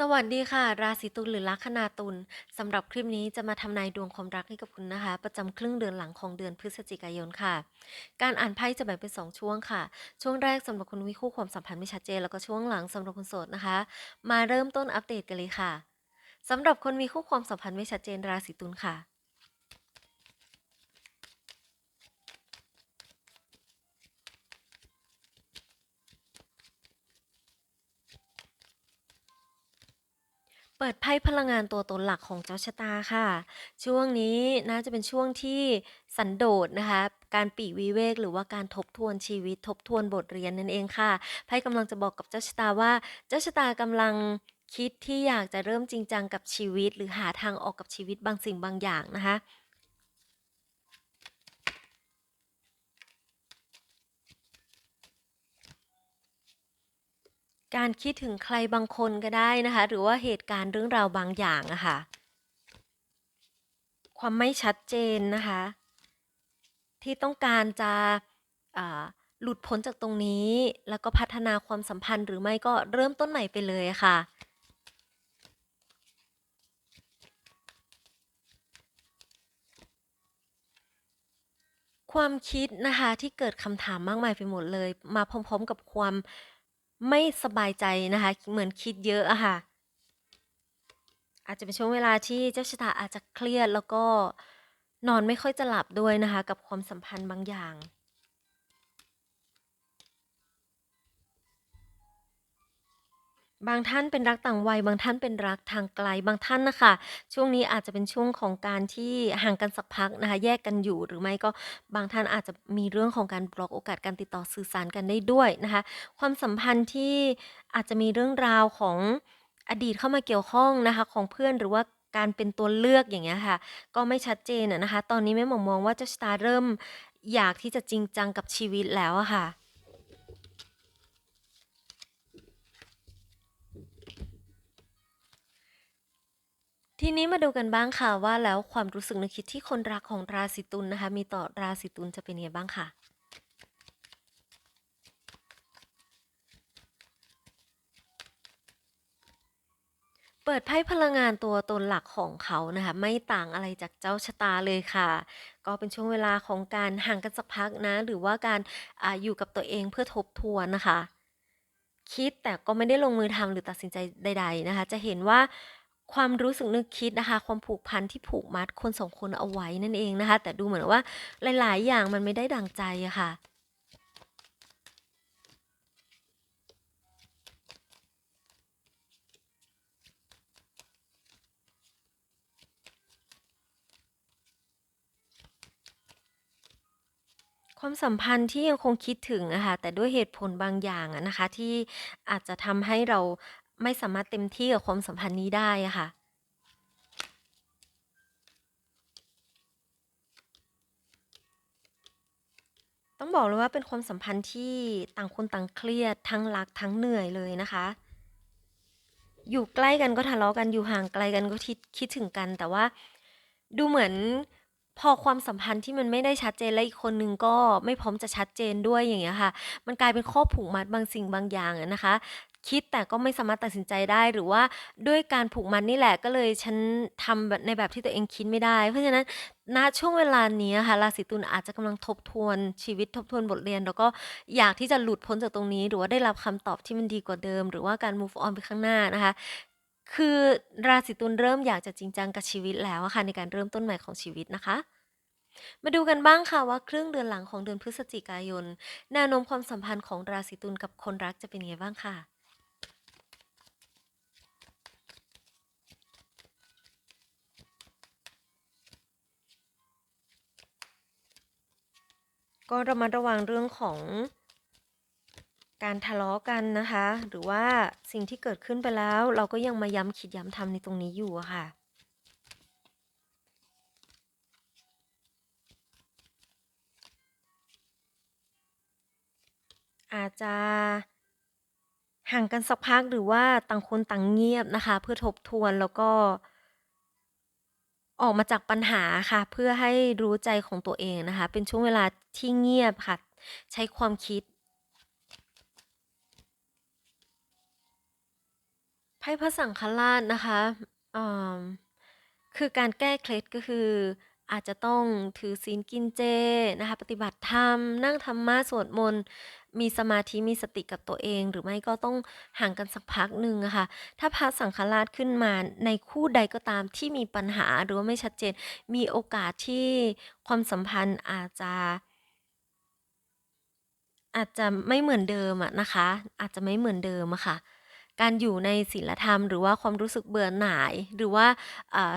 สวัสดีค่ะ ราศีตุลหรือลัคนาตุลสำหรับคลิปนี้จะมาทำนายดวงความรักให้กับคุณนะคะ ประจำครึ่งเดือนหลังของเดือนพฤศจิกายนค่ะ การอ่านไพ่จะแบ่งเป็นสองช่วงค่ะ ช่วงแรกสำหรับคนมีคู่ความสัมพันธ์ไม่ชัดเจนแล้วก็ช่วงหลังสำหรับคนโสดนะคะ มาเริ่มต้นอัปเดตกันเลยค่ะสำหรับคนมีคู่ความสัมพันธ์ไม่ชัดเจนราศีตุลค่ะ เปิดไพ่พลังงานตัวตนหลักของเจ้าชะตาค่ะ ช่วงนี้น่าจะเป็นช่วงที่สันโดษนะคะ การปีกวิเวกหรือว่าการทบทวนชีวิตทบทวนบทเรียนนั่นเองค่ะไพ่กำลังจะบอกกับเจ้าชะตาว่า เจ้าชะตากำลังคิดที่อยากจะเริ่มจริงจังกับชีวิต หรือหาทางออกกับชีวิตบางสิ่งบางอย่างนะคะ การคิดถึงใครบางคนก็ได้นะคะ หรือว่าเหตุการณ์เรื่องราวบางอย่างอะค่ะ ความไม่ชัดเจนนะคะ ที่ต้องการจะหลุดพ้นจากตรงนี้ แล้วก็พัฒนาความสัมพันธ์หรือไม่ก็เริ่มต้นใหม่ไปเลยค่ะ ความคิดนะคะที่เกิดคำถามมากมายไปหมดเลย มาพร้อมๆกับความ ไม่สบายใจนะคะ เหมือนคิดเยอะอะค่ะ อาจจะเป็นช่วงเวลาที่เจ้าชะตาอาจจะเครียดแล้วก็นอนไม่ค่อยจะหลับด้วยนะคะ กับความสัมพันธ์บางอย่าง บางท่านเป็นรักต่างวัย บางท่านเป็นรักทางไกล บางท่านนะคะช่วงนี้อาจจะเป็นช่วงของการที่ห่างกันสักพักนะคะ แยกกันอยู่ หรือไม่ก็บางท่านอาจจะมีเรื่องของการบล็อกโอกาสการติดต่อสื่อสารกันได้ด้วยนะคะ ความสัมพันธ์ที่อาจจะมีเรื่องราวของอดีตเข้ามาเกี่ยวข้องนะคะ ของเพื่อนหรือว่าการเป็นตัวเลือก อย่างเงี้ยค่ะ ก็ไม่ชัดเจนอะนะคะ ตอนนี้แม่หมอมองว่าเจ้าชะตาเริ่มอยากที่จะจริงจังกับชีวิตแล้วอะค่ะ ทีนี้มาดูกันบ้างค่ะว่าแล้วความรู้สึกนึกคิดที่คนรักของราศีตุลนะคะ มีต่อราศีตุลจะเป็นยังไงบ้างค่ะ เปิดไพ่พลังงานตัวตนหลักของเขานะคะ ไม่ต่างอะไรจากเจ้าชะตาเลยค่ะ ก็เป็นช่วงเวลาของการห่างกันสักพักนะ หรือว่าการอาอยู่กับตัวเองเพื่อทบทวนนะคะ คิดแต่ก็ไม่ได้ลงมือทำหรือตัดสินใจใด ๆนะคะ จะเห็นว่า ความรู้สึกนึกคิดนะคะ ความผูกพันที่ผูกมัดคนสองคนเอาไว้นั่นเองนะคะ แต่ดูเหมือนว่าหลาย ๆ อย่างมันไม่ได้ดังใจอะค่ะความสัมพันธ์ที่ยังคงคิดถึงอะคะแต่ด้วยเหตุผลบางอย่างนะคะ ที่อาจจะทำให้เรา ไม่สามารถเต็มที่กับความสัมพันธ์นี้ได้อะค่ะ ต้องบอกเลยว่าเป็นความสัมพันธ์ที่ต่างคนต่างเครียด ทั้งรักทั้งเหนื่อยเลยนะคะ อยู่ใกล้กันก็ทะเลาะกันอยู่ห่างไกลกันก็คิดคิดถึงกัน แต่ว่าดูเหมือนพอความสัมพันธ์ที่มันไม่ได้ชัดเจนและอีกคนนึงก็ไม่พร้อมจะชัดเจนด้วยอย่างเงี้ยค่ะ มันกลายเป็นข้อผูกมัดบางสิ่งบางอย่างนะคะ คิดแต่ก็ไม่สามารถตัดสินใจได้ หรือว่าด้วยการผูกมัดนี่แหละ ก็เลยฉันทำแบบในแบบที่ตัวเองคิดไม่ได้ เพราะฉะนั้นณช่วงเวลานี้ค่ะราศีตุลอาจจะกำลังทบทวนชีวิตทบทวนบทเรียน แล้วก็อยากที่จะหลุดพ้นจากตรงนี้ หรือว่าได้รับคำตอบที่มันดีกว่าเดิม หรือว่าการ move on ไปข้างหน้านะคะ คือราศีตุลเริ่มอยากจะจริงจังกับชีวิตแล้วค่ะในการเริ่มต้นใหม่ของชีวิตนะคะมาดูกันบ้างค่ะว่าครึ่งเดือนหลังของเดือนพฤศจิกายนแนวโน้มความสัมพันธ์ของราศีตุลกับคนรักจะเป็นยังไงบ้างค่ะ ก็ระมัดระวังเรื่องของการทะเลาะกันนะคะ หรือว่าสิ่งที่เกิดขึ้นไปแล้ว เราก็ยังมาย้ำคิดย้ำทำในตรงนี้อยู่ค่ะ อาจจะห่างกันสักพักหรือว่าต่างคนต่างเงียบนะคะ เพื่อทบทวนแล้วก็ ออกมาจากปัญหาค่ะ เพื่อให้รู้ใจของตัวเองนะคะ เป็นช่วงเวลาที่เงียบค่ะ ใช้ความคิดไพ่พระสังฆราชนะคะคือการแก้เคล็ดก็คือ อาจจะต้องถือศีลกินเจนะคะ ปฏิบัติธรรม นั่งธรรมะสวดมนต์มีสมาธิมีสติกับตัวเอง หรือไม่ก็ต้องห่างกันสักพักหนึ่งอะค่ะ ถ้าพระสังฆราชขึ้นมาในคู่ใดก็ตามที่มีปัญหาหรือว่าไม่ชัดเจน มีโอกาสที่ความสัมพันธ์อาจจะอาจจะไม่เหมือนเดิมอะนะคะ อาจจะไม่เหมือนเดิมอะค่ะ การอยู่ในศีลธรรม หรือว่าความรู้สึกเบื่อหน่าย หรือว่า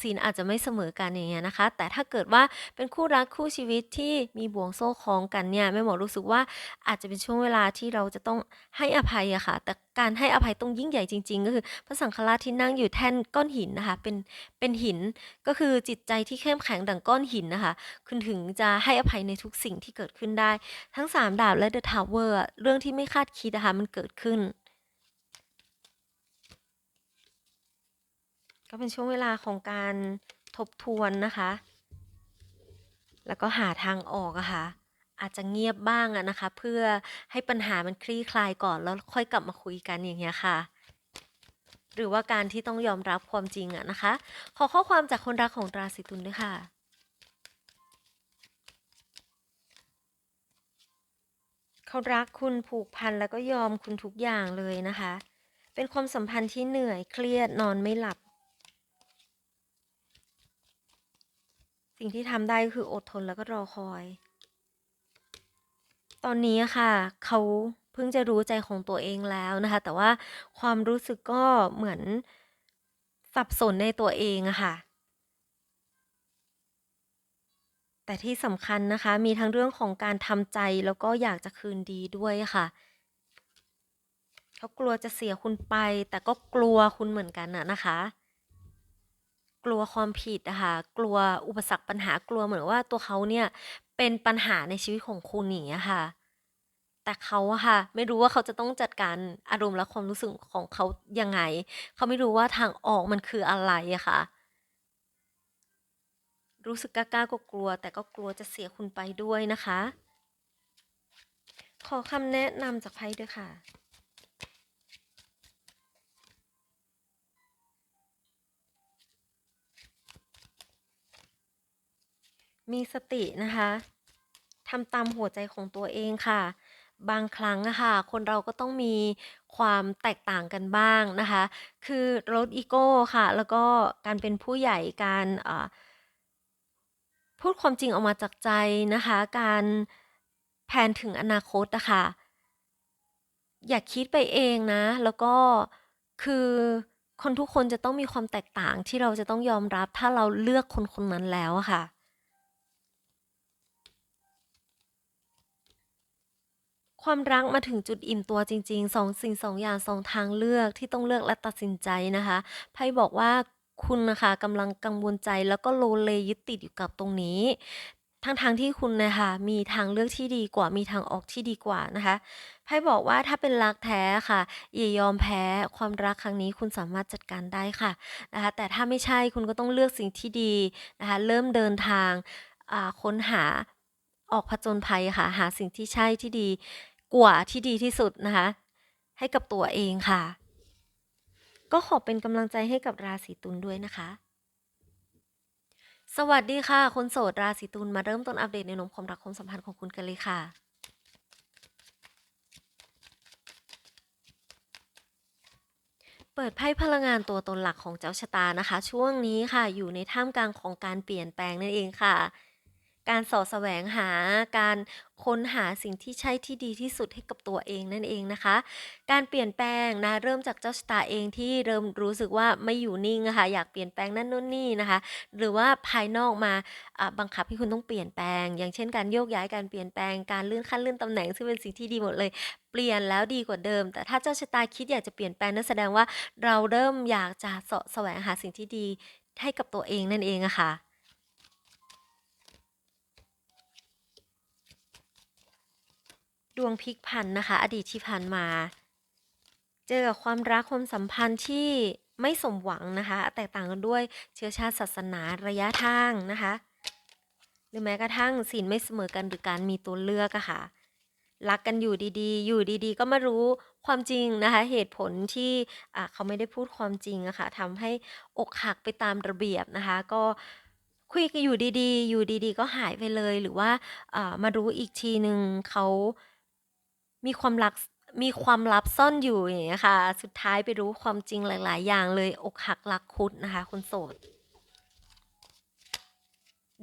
ศีลอาจจะไม่เสมอกันอย่างเงี้ยนะคะ แต่ถ้าเกิดว่าเป็นคู่รักคู่ชีวิตที่มีบ่วงโซ่คล้องกันเนี่ยแม่หมอรู้สึกว่าอาจจะเป็นช่วงเวลาที่เราจะต้องให้อภัยอะค่ะ แต่การให้อภัยต้องยิ่งใหญ่จริง ๆ ก็คือพระสังฆราชที่นั่งอยู่แท่นก้อนหินนะคะ เป็นเป็นหินก็คือจิตใจที่เข้มแข็งดังก้อนหินนะคะ คุณถึงจะให้อภัยในทุกสิ่งที่เกิดขึ้นได้ ทั้งสามดาบและเดอะทาวเวอร์เรื่องที่ไม่คาดคิดนะคะมันเกิดขึ้น ก็เป็นช่วงเวลาของการทบทวนนะคะ แล้วก็หาทางออกอะค่ะ อาจจะเงียบบ้างอะนะคะ เพื่อให้ปัญหามันคลี่คลายก่อนแล้วค่อยกลับมาคุยกันอย่างเงี้ยค่ะ หรือว่าการที่ต้องยอมรับความจริงอะนะคะ ขอข้อความจากคนรักของราศีตุลด้วยค่ะเขารักคุณผูกพันแล้วก็ยอมคุณทุกอย่างเลยนะคะ เป็นความสัมพันธ์ที่เหนื่อยเครียดนอนไม่หลับ สิ่งที่ทำได้ก็คืออดทนแล้วก็รอคอย ตอนนี้ค่ะเขาเพิ่งจะรู้ใจของตัวเองแล้วนะคะ แต่ว่าความรู้สึกก็เหมือนสับสนในตัวเองอะค่ะ แต่ที่สำคัญนะคะ มีทั้งเรื่องของการทำใจแล้วก็อยากจะคืนดีด้วยค่ะเขากลัวจะเสียคุณไป แต่ก็กลัวคุณเหมือนกันอะนะคะ กลัวความผิดอะคะ กลัวอุปสรรคปัญหากลัวเหมือนว่าตัวเขาเนี่ยเป็นปัญหาในชีวิตของคุณอย่างเงี้ยค่ะ แต่เขาอะค่ะ ไม่รู้ว่าเขาจะต้องจัดการอารมณ์และความรู้สึกของเขายังไง เขาไม่รู้ว่าทางออกมันคืออะไรอะค่ะ รู้สึกกล้าๆก็กลัว แต่ก็กลัวจะเสียคุณไปด้วยนะคะ ขอคำแนะนำจากไพ่ด้วยค่ะ มีสตินะคะทำตามหัวใจของตัวเองค่ะ บางครั้งอะค่ะคนเราก็ต้องมีความแตกต่างกันบ้างนะคะ คือลดอีโก้ค่ะ แล้วก็การเป็นผู้ใหญ่การพูดความจริงออกมาจากใจนะคะ การแพนถึงอนาคตอะคะอย่าคิดไปเองนะ แล้วก็คือคนทุกคนจะต้องมีความแตกต่างที่เราจะต้องยอมรับถ้าเราเลือกคนคนนั้นแล้วค่ะ ความรักมาถึงจุดอิ่มตัวจริงๆ2สิ่ง2องอย่าง2ทางเลือกที่ต้องเลือกและตัดสินใจนะคะ ไพ่บอกว่าคุณนะคะกำลังกังวลใจแล้วก็โลเลยึดติดอยู่กับตรงนี้ ทั้งๆที่คุณนะคะมีทางเลือกที่ดีกว่ามีทางออกที่ดีกว่านะคะไพ่บอกว่าถ้าเป็นรักแท้ค่ะอย่ายอมแพ้ความรักครั้งนี้คุณสามารถจัดการได้ค่ะนะคะแต่ถ้าไม่ใช่คุณก็ต้องเลือกสิ่งที่ดีนะคะเริ่มเดินทางค้นหา ออกผจญภัยค่ะ หาสิ่งที่ใช่ที่ดีกว่าที่ดีที่สุดนะคะ ให้กับตัวเองค่ะ ก็ขอเป็นกำลังใจให้กับราศีตุลด้วยนะคะ สวัสดีค่ะ คนโสดราศีตุลมาเริ่มต้นอัปเดตแนนมความรักความสัมพันธ์ของคุณกันเลยค่ะเปิดไพ่พลังงานตัวตนหลักของเจ้าชะตานะคะ ช่วงนี้ค่ะอยู่ในท่ามกลางของการเปลี่ยนแปลงนั่นเองค่ะ การสาะแสวงหาการค้นหาสิ่งที่ใช่ที่ดีที่สุดให้กับตัวเองนั่นเองนะคะ การเปลี่ยนแปลงนะเริ่มจากเจ้าชะตาเองที่เริ่มรู้สึกว่าไม่อยู่นิ่งอะค่ะอยากเปลี่ยนแปลงนั่นนู่นนี่นะคะ หรือว่าภายนอกมาบังคับให้คุณต้องเปลี่ยนแปลง อย่างเช่นการโยกย้ายการเปลี่ยนแปลงการเลื่อนขั้นเลื่อนตำแหน่งซึ่งเป็นสิ่งที่ดีหมดเลยเปลี่ยนแล้วดีกว่าเดิม แต่ถ้าเจ้าชะตาคิดอยากจะเปลี่ยนแปลงนั่นแสดงว่าเราเริ่มอยากจะสาะแสวงหาสิ่งที่ดีให้กับตัวเองนั่นเองอะค่ะ ดวงพลิกผันนะคะ อดีตที่ผ่านมา เจอกับความรักความสัมพันธ์ที่ไม่สมหวังนะคะ แตกต่างกันด้วยเชื้อชาติศาสนาระยะทางนะคะ หรือแม้กระทั่งศีลไม่เสมอกันหรือการมีตัวเลือกอะค่ะรักกันอยู่ดีๆ อยู่ดีๆ ก็มารู้ความจริงนะคะ เหตุผลที่เขาไม่ได้พูดความจริงอะค่ะทำให้อกหักไปตามระเบียบนะคะ ก็คุยกันอยู่ดีๆ อยู่ดีๆ ก็หายไปเลยหรือว่าอ่ามารู้อีกทีหนึ่งเขา มีความรัก มีความลับซ่อนอยู่อย่างเงี้ยค่ะ สุดท้ายไปรู้ความจริงหลาย ๆ อย่างเลยอกหักรักคุดนะคะ คนโสด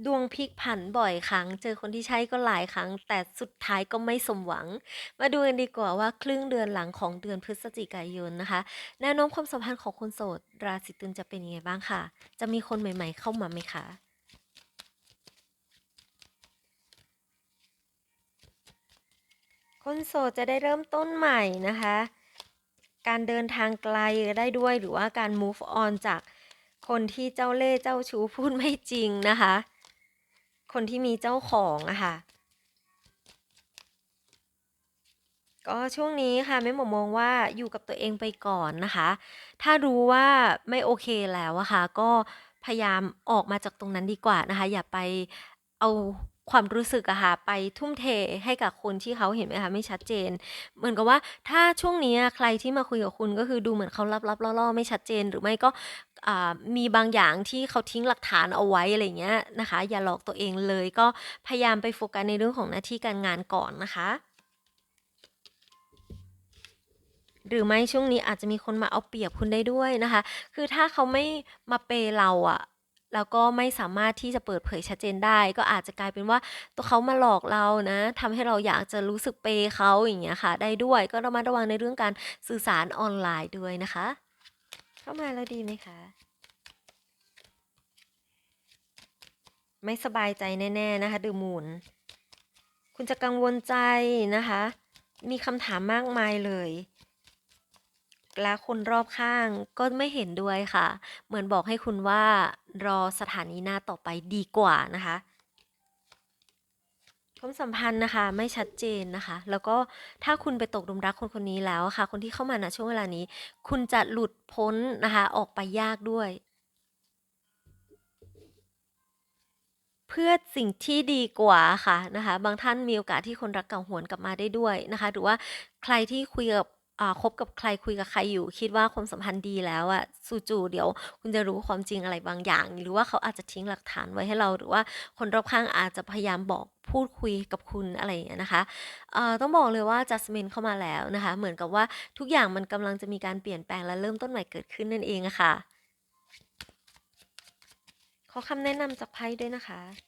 ดวงพลิกผันบ่อยครั้ง เจอคนที่ใช่ก็หลายครั้ง แต่สุดท้ายก็ไม่สมหวัง มาดูกันดีกว่าว่าครึ่งเดือนหลังของเดือนพฤศจิกายนนะคะ แนวโน้มความสัมพันธ์ของคนโสด ราศีตุลจะเป็นยังไงบ้างค่ะ จะมีคนใหม่ ๆ เข้ามาไหมคะ คนโสดจะได้เริ่มต้นใหม่นะคะ การเดินทางไกลได้ด้วยหรือว่าการ move on จากคนที่เจ้าเล่ห์เจ้าชู้พูดไม่จริงนะคะ คนที่มีเจ้าของอะค่ะ ก็ช่วงนี้ค่ะแม่หมอมองว่าอยู่กับตัวเองไปก่อนนะคะ ถ้ารู้ว่าไม่โอเคแล้วอะค่ะก็พยายามออกมาจากตรงนั้นดีกว่านะคะ อย่าไปเอา ความรู้สึกอะค่ะไปทุ่มเทให้กับคนที่เขาเห็นไหมคะไม่ชัดเจน เหมือนกับว่าถ้าช่วงนี้ใครที่มาคุยกับคุณก็คือดูเหมือนเขาลับๆล่อๆ ไม่ชัดเจน หรือไม่ก็มีบางอย่างที่เขาทิ้งหลักฐานเอาไว้อะไรอย่างเงี้ยนะคะ อย่าหลอกตัวเองเลยก็พยายามไปโฟกัสในเรื่องของหน้าที่การงานก่อนนะคะหรือไม่ช่วงนี้อาจจะมีคนมาเอาเปรียบคุณได้ด้วยนะคะ คือถ้าเขาไม่มาเปย์เราอะ แล้วก็ไม่สามารถที่จะเปิดเผยชัดเจนได้ ก็อาจจะกลายเป็นว่าตัวเขามาหลอกเรานะทำให้เราอยากจะรู้สึกเปย์เขาอย่างเงี้ยค่ะ ได้ด้วยก็ระมัดระวังในเรื่องการสื่อสารออนไลน์ด้วยนะคะ เข้ามาแล้วดีไหมคะไม่สบายใจแน่ๆนะคะดูมูล คุณจะกังวลใจนะคะ มีคำถามมากมายเลย และคนรอบข้างก็ไม่เห็นด้วยค่ะ เหมือนบอกให้คุณว่ารอสถานีหน้าต่อไปดีกว่านะคะความสัมพันธ์นะคะไม่ชัดเจนนะคะ แล้วก็ถ้าคุณไปตกหลุมรักคนคนนี้แล้วค่ะ คนที่เข้ามาณช่วงเวลานี้ คุณจะหลุดพ้นนะคะ ออกไปยากด้วย เพื่อสิ่งที่ดีกว่าค่ะนะคะ บางท่านมีโอกาสที่คนรักเก่าหวนกลับมาได้ด้วยนะคะ หรือว่าใครที่คุยกับ อ่า คบกับใครคุยกับใครอยู่ คิดว่าความสัมพันธ์ดีแล้วอะ จู่ ๆ เดี๋ยวคุณจะรู้ความจริงอะไรบางอย่าง หรือว่าเขาอาจจะทิ้งหลักฐานไว้ให้เรา หรือว่าคนรอบข้างอาจจะพยายามบอก พูดคุยกับคุณ อะไรอย่างเงี้ยนะคะ เอ่อ ต้องบอกเลยว่า Jasmine เข้ามาแล้วนะคะ เหมือนกับว่าทุกอย่างมันกำลังจะมีการเปลี่ยนแปลงและเริ่มต้นใหม่เกิดขึ้นนั่นเองอะค่ะ ขอคำแนะนำจากไพ่ด้วยนะคะ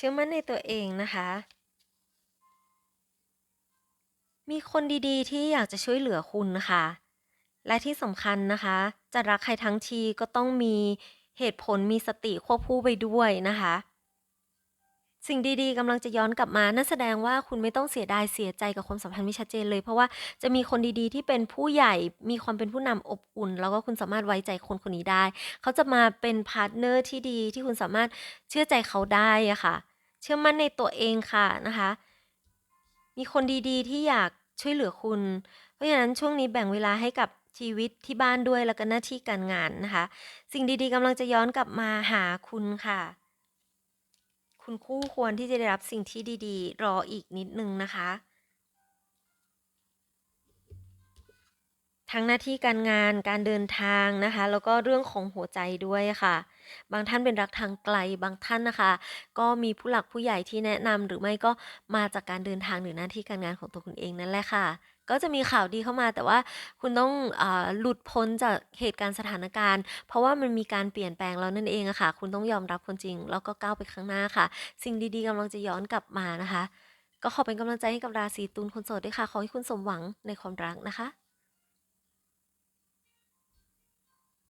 เชื่อมั่นในตัวเองนะคะ มีคนดีๆ ที่อยากจะช่วยเหลือคุณนะคะ และที่สำคัญนะคะ จะรักใครทั้งทีก็ต้องมีเหตุผลมีสติควบคู่ไปด้วยนะคะ สิ่งดีๆกำลังจะย้อนกลับมานั่นแสดงว่าคุณไม่ต้องเสียดายเสียใจกับความสัมพันธ์ไม่ชัดเจนเลย เพราะว่าจะมีคนดีๆ ที่เป็นผู้ใหญ่มีความเป็นผู้นำอบอุ่น แล้วก็คุณสามารถไว้ใจคนคนนี้ได้ เขาจะมาเป็นพาร์ทเนอร์ที่ดีที่คุณสามารถเชื่อใจเขาได้อะค่ะ เชื่อมั่นในตัวเองค่ะนะคะ มีคนดีๆ ที่อยากช่วยเหลือคุณ เพราะฉะนั้นช่วงนี้แบ่งเวลาให้กับชีวิตที่บ้านด้วยแล้วก็หน้าที่การงานนะคะ สิ่งดีๆกำลังจะย้อนกลับมาหาคุณค่ะ คุณคู่ควรที่จะได้รับสิ่งที่ดีๆ รออีกนิดนึงนะคะ ทั้งหน้าที่การงานการเดินทางนะคะ แล้วก็เรื่องของหัวใจด้วยค่ะ บางท่านเป็นรักทางไกลบางท่านนะคะ ก็มีผู้หลักผู้ใหญ่ที่แนะนำหรือไม่ก็มาจากการเดินทางหรือหน้าที่การงานของตัวคุณเองนั่นแหละค่ะ ก็จะมีข่าวดีเข้ามา แต่ว่าคุณต้องอหลุดพ้นจากเหตุการณ์สถานการณ์ เพราะว่ามันมีการเปลี่ยนแปลงแล้วนั่นเองอะค่ะ คุณต้องยอมรับความจริง แล้วก็ก้าวไปข้างหน้าค่ะ สิ่งดีๆกำลังจะย้อนกลับมานะคะ ก็ขอเป็นกำลังใจให้กับราศีตุลคนโสดด้วยค่ะขอให้คุณสมหวังในความรักนะคะ